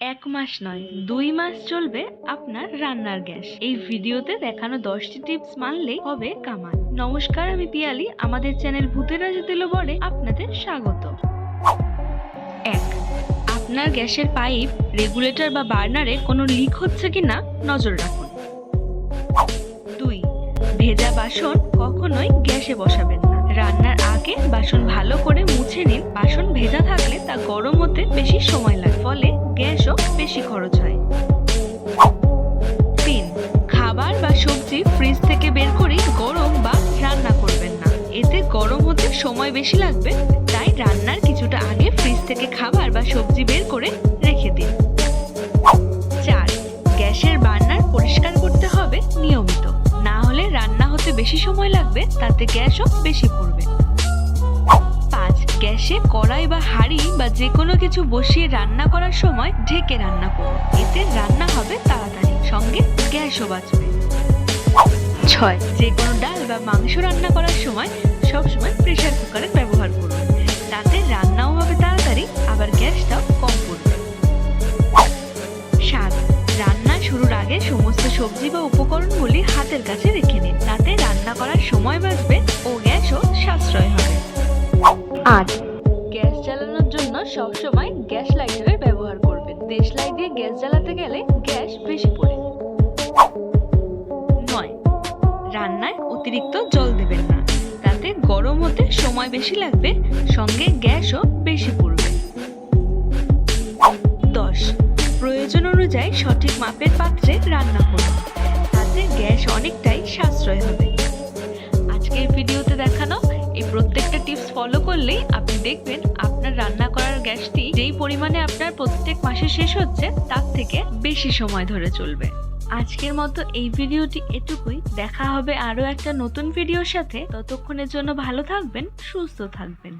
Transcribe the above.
এক মাস নয়, দুই মাস চলবে আপনার রান্নার গ্যাস। এই ভিডিওতে দেখানো দশটি টিপস মানলেই হবে কামাল। নমস্কার, আমি পিয়ালি। আমাদের চ্যানেল ভূতের তেল বলে আপনাদের স্বাগত। এক, আপনার গ্যাসের পাইপ, রেগুলেটর বা বার্নারে কোনো লিক হচ্ছে কিনা নজর রাখুন। দুই, ভেজা বাসন কখনোই গ্যাসে বসাবেন না। রান্নার আগে বাসন ভালো করে মুছে নিন। বাসন ভেজা থাকলে তা গরম হতে বেশি সময় লাগে। ফলে বেশি খরচ হয়। তিন, খাবার বা সবজি ফ্রিজ থেকে বের করে গরম বা রান্না করবেন না। এতে গরম হতে সময় বেশি লাগবে, তাই রান্নার কিছুটা আগে ফ্রিজ থেকে খাবার বা সবজি বের করে রেখে দিন। চার, গ্যাসের বার্নার পরিষ্কার করতে হবে নিয়মিত। না হলে রান্না হতে বেশি সময় লাগবে, তাতে গ্যাসও বেশি পড়বে। কড়াই বা হাঁড়ি বা যে কোনো কিছু বসিয়ে রান্না করার সময় ঢেকে রান্না করুন এতে রান্না হবে তাড়াতাড়ি। সঙ্গে গ্যাসও বাঁচবে ছয় যে কোনো ডাল বা মাংস রান্না করার সময় সবসময় প্রেসার কুকারের ব্যবহার করুন তাতে রান্নাও হবে তাড়াতাড়ি, আবার গ্যাসটাও কম পড়বে। সাত, রান্না শুরুর আগে সমস্ত সবজি বা উপকরণগুলি হাতের কাছে রেখে নিন তাতে রান্না করার সময় বাঁচবে ও গ্যাসও সাশ্রয় হবে। আট জ্বালানোর জন্য সবসময় গ্যাস লাইটারের ব্যবহার করবেন। দেশলাই দিয়ে গ্যাস জ্বালাতে গেলে গ্যাস বেশি পড়ে। নয়, রান্নায় অতিরিক্ত জল দেবেন না। তাতে গরম হতে সময় বেশি লাগবে, সঙ্গে গ্যাসও বেশি পড়বে। দশ, প্রয়োজন অনুযায়ী সঠিক মাপের পাত্রে রান্না করুন। তাতে গ্যাস অনেকটাই সাশ্রয় হবে। আজকের ভিডিওতে দেখানো এই প্রত্যেকটা টিপস ফলো করলেই দেখবেন আপনার রান্না করার গ্যাসটি যেই পরিমাণে আপনার প্রত্যেক মাসে শেষ হচ্ছে, তার থেকে বেশি সময় ধরে চলবে। আজকের মতো এই ভিডিওটি এটুকুই। দেখা হবে আরও একটা নতুন ভিডিওর সাথে। ততক্ষণের জন্য ভালো থাকবেন, সুস্থ থাকবেন।